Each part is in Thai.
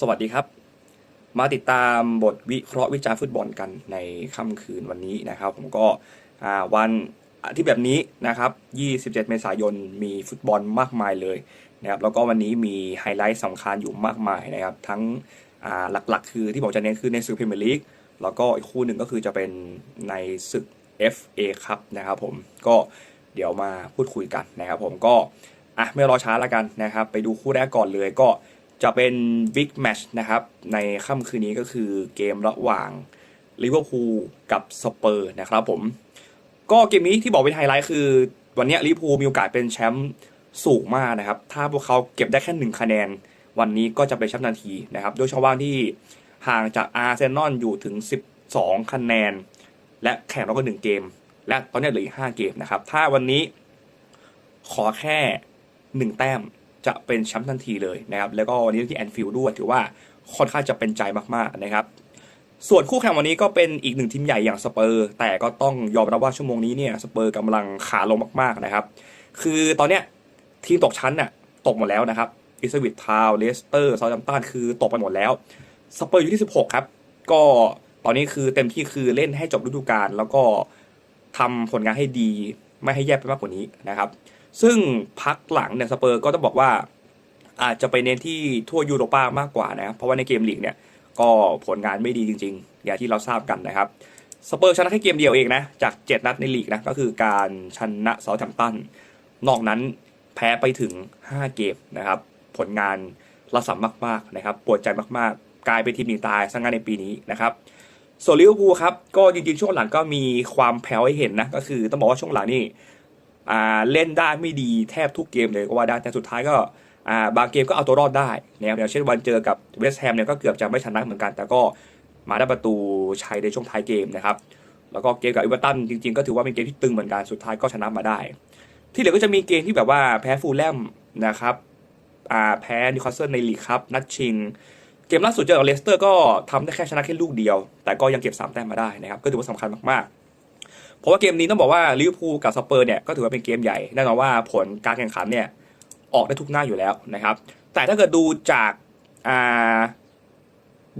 สวัสดีครับ มาติดตามบทวิเคราะห์วิจารณ์ฟุตบอลกันในค่ำคืนวันนี้นะครับ ผมก็วันที่แบบนี้นะครับ 27 เมษายนมีฟุตบอลมากมายเลยนะครับแล้วก็วันนี้มีไฮไลท์สำคัญอยู่มากมายนะครับ ทั้งหลักๆ คือที่ผมจะเน้นคือในศึกพรีเมียร์ลีกแล้วก็อีกคู่หนึ่งก็คือจะเป็นในศึก FA ครับนะครับผมก็เดี๋ยวมาพูดคุยกันนะครับผมก็อะไม่รอช้าแล้วกันนะครับ ไปดูคู่แรกก่อนเลยก็ จะเป็นบิ๊กแมชนะครับ ในค่ำคืนนี้ก็คือเกมระหว่างลิเวอร์พูลกับสเปอร์นะครับผม ก็เกมนี้ที่บอกเป็นไฮไลท์คือ วันนี้ลิเวอร์พูลมีโอกาสเป็นแชมป์สูงมากนะครับ ถ้าพวกเขาเก็บได้แค่หนึ่งคะแนน วันนี้ก็จะเป็นแชมป์ทันทีนะครับโดยช่องว่างที่ห่างจากอาร์เซนอลอยู่ถึง 12 คะแนน และแข่งแล้วก็หนึ่งเกม และตอนนี้เหลืออีก5เกมนะครับ ถ้าวันนี้ขอแค่หนึ่งแต้ม จะเป็นแชมป์ทันทีเลยนะครับแล้วก็วันนี้ที่แอนฟิลด์ด้วยถือว่าค่อนข้างจะเป็นใจมากๆนะครับส่วนคู่แข่งวันนี้ก็เป็นอีกหนึ่งทีมใหญ่อย่างสเปอร์ แต่ก็ต้องยอมรับว่าชั่วโมงนี้เนี่ยสเปอร์กำลังขาลงมากๆนะครับ คือตอนเนี้ยทีมตกชั้นน่ะตกหมดแล้วนะครับอิสวิตทาวเลสเตอร์ซาดัมตันคือตกไปหมดแล้วสเปอร์อยู่ที่ 16 ครับ ก็ตอนนี้คือเต็มที่คือเล่นให้จบฤดูกาลแล้วก็ทำผลงานให้ดีไม่ให้แย่ไปมากกว่านี้นะครับ ซึ่งพักหลังเนี่ยสเปอร์ก็ต้องบอกว่าอาจจะไปเน้นที่ทั่วยูโรปามากกว่านะครับเพราะว่าในเกมลีกเนี่ยก็ผลงานไม่ดีจริง ๆ อย่างที่เราทราบกันนะครับสเปอร์ชนะแค่เกมเดียวเองนะจาก 7 นัดในลีกนะก็คือการชนะเซาท์แฮมป์ตันนอกนั้นแพ้ไปถึง 5 เกมนะครับ ผลงานระสำมากๆนะครับปวดใจมากๆ กลายเป็นทีมหนีตายซะงั้นในปีนี้นะครับส่วนลิเวอร์พูลครับก็จริงๆช่วงหลังก็มีความแผ่วให้เห็นนะก็คือต้องบอกว่าช่วงหลังนี่ เล่นได้ไม่ดีแทบทุกเกมเลยก็ว่าได้แต่สุดท้ายก็บางเกมก็เอาตัวรอดได้นะครับอย่างเช่นวันเจอกับเวสต์แฮมเนี่ยก็เกือบจะไม่ชนะเหมือนกัน แต่ก็มาได้ประตูชัยในช่วงท้ายเกมนะครับแล้วก็เกมกับอีเวอร์ตันจริงๆ ก็ถือว่าเป็นเกมที่ตึงเหมือนกันสุดท้ายก็ชนะมาได้ ที่เหลือก็จะมีเกมที่แบบว่าแพ้ฟูลแลมนะครับแพ้นิวคาสเซิลในลีกครับนัดชิง เกมล่าสุดเจอกับเลสเตอร์ก็ทำได้แค่ชนะแค่ลูกเดียว แต่ก็ยังเก็บสามแต้มมาได้นะครับก็ถือว่าสำคัญมากๆ เพราะว่าเกมนี้ต้องบอกว่าลิเวอร์พูลกับสเปอร์เนี่ยก็ถือว่าเป็นเกมใหญ่แน่นอนว่าผลการแข่งขันเนี่ยออกได้ทุกหน้าอยู่แล้วนะครับ แต่ถ้าเกิดดูจากอ่า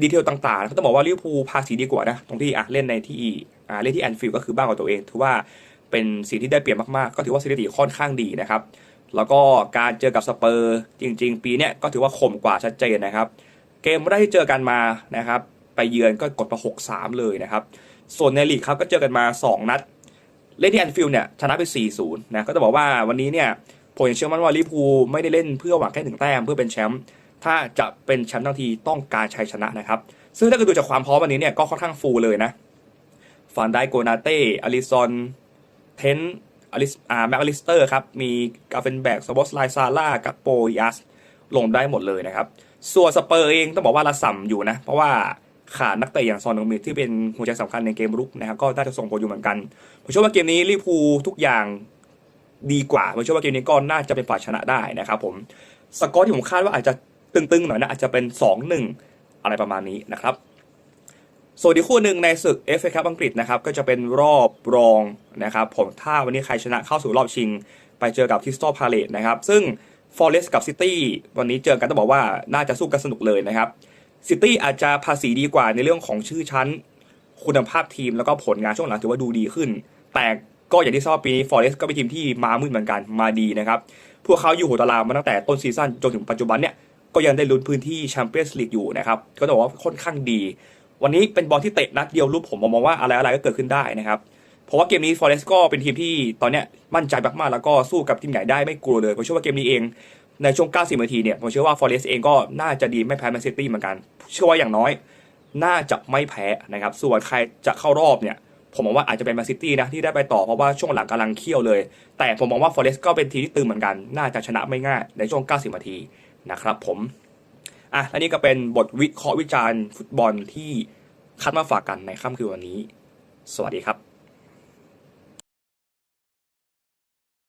ดีเทลต่างๆก็ต้องบอกว่าลิเวอร์พูลพาสีดีกว่านะตรงที่อะเล่นในที่อ่าเล่นที่แอนฟิลด์ก็คือบ้านของตัวเองถือว่าเป็นสีที่ได้เปรียบมากๆ ก็ถือว่าสถิติค่อนข้างดีนะครับ แล้วก็การเจอกับสเปอร์จริง ๆ ปีเนี้ยก็ถือว่าข่มกว่าชัดเจนนะครับ เกมแรกที่เจอกันมานะครับ ไปเยือนก็กดมา6-3 เลยนะครับ ส่วนในลีกครับก็เจอกันมา 2 นัด เล่นที่แอนฟิลด์เนี่ยชนะไป 4-0 นะก็จะบอกว่าวันนี้เนี่ยผมยังเชื่อมั่นว่าลิพูไม่ได้เล่นเพื่อหวังแค่หนึ่งแต้มเพื่อเป็นแชมป์ถ้าจะเป็นแชมป์ทั้งทีต้องการชัยชนะนะครับ ซึ่งถ้าเกิดดูจากความพร้อมวันนี้เนี่ยก็ค่อนข้างฟูลเลยนะฟานไดโกนาเต้อลิซอนเทนอลิสอาแม็กอลิสเตอร์ครับมีกาเฟนแบกสบอสไลซาร่ากับโปยัสลงได้หมดเลยนะครับ ส่วนสเปอร์เองต้องบอกว่าระส่ำอยู่นะ เพราะว่า ขาดนักเตะอย่างซอนโนมิที่เป็นหัวใจสำคัญในเกมรุกนะครับก็น่าจะส่งผลอยู่เหมือนกันผมเชื่อว่าเกมนี้ลิเวอร์พูลทุกอย่างดีกว่าผมเชื่อว่าเกมนี้ก็น่าจะเป็นฝ่ายชนะได้นะครับผมสกอร์ที่ผมคาดว่าอาจจะตึงๆหน่อยนะอาจจะเป็น 2-1 อะไรประมาณนี้นะครับส่วนอีกคู่หนึ่งในศึก FA คัพอังกฤษนะครับก็จะเป็นรอบรองนะครับผมถ้าวันนี้ใครชนะเข้าสู่รอบชิง ไปเจอกับทิสตอลพาเลตนะครับซึ่งฟอเรสต์กับซิตี้วันนี้เจอกันต้องบอกว่าน่าจะสู้กันสนุกเลยนะครับ ซิตี้อาจจะภาษีดีกว่าในเรื่องของชื่อชั้น คุณภาพทีมแล้วก็ผลงานช่วงหลังถือว่าดูดีขึ้น แต่ก็อย่างที่ทราบปีนี้ฟอเรสต์ก็เป็นทีมที่มามืดเหมือนกันมาดีนะครับ พวกเขาอยู่หัวตารางมาตั้งแต่ต้นซีซั่นจนถึงปัจจุบันเนี่ยก็ยังได้ลุ้นพื้นที่แชมเปี้ยนส์ลีกอยู่นะครับ ก็ต้องบอกว่าค่อนข้างดี วันนี้เป็นบอลที่เตะนัดเดียวรูปผมมองว่าอะไรอะไรก็เกิดขึ้นได้นะครับ เพราะว่าเกมนี้ฟอเรสต์ก็เป็นทีมที่ตอนเนี้ยมั่นใจมากๆแล้วก็สู้กับทีมใหญ่ได้ไม่กลัวเลยผมเชื่อว่าเกมนี้เอง ในช่วง 90นาทีเนี่ยผมเชื่อว่าฟอเรสต์เองก็น่าจะดีไม่แพ้แมนซิตี้เหมือนกัน เชื่อว่าอย่างน้อย น่าจะไม่แพ้นะครับ ส่วนใครจะเข้ารอบเนี่ยผมมองว่าอาจจะเป็นแมนซิตี้นะที่ได้ไปต่อเพราะว่าช่วงหลังกำลังเคี่ยวเลย แต่ผมมองว่าฟอเรสต์ก็เป็นทีมที่ตึงเหมือนกัน น่าจะชนะไม่ง่ายในช่วง 90นาทีนะครับผมอะและนี่ก็เป็นบทวิเคราะห์วิจารณ์ฟุตบอลที่คัดมาฝากกันในค่ำคืนวันนี้ สวัสดีครับ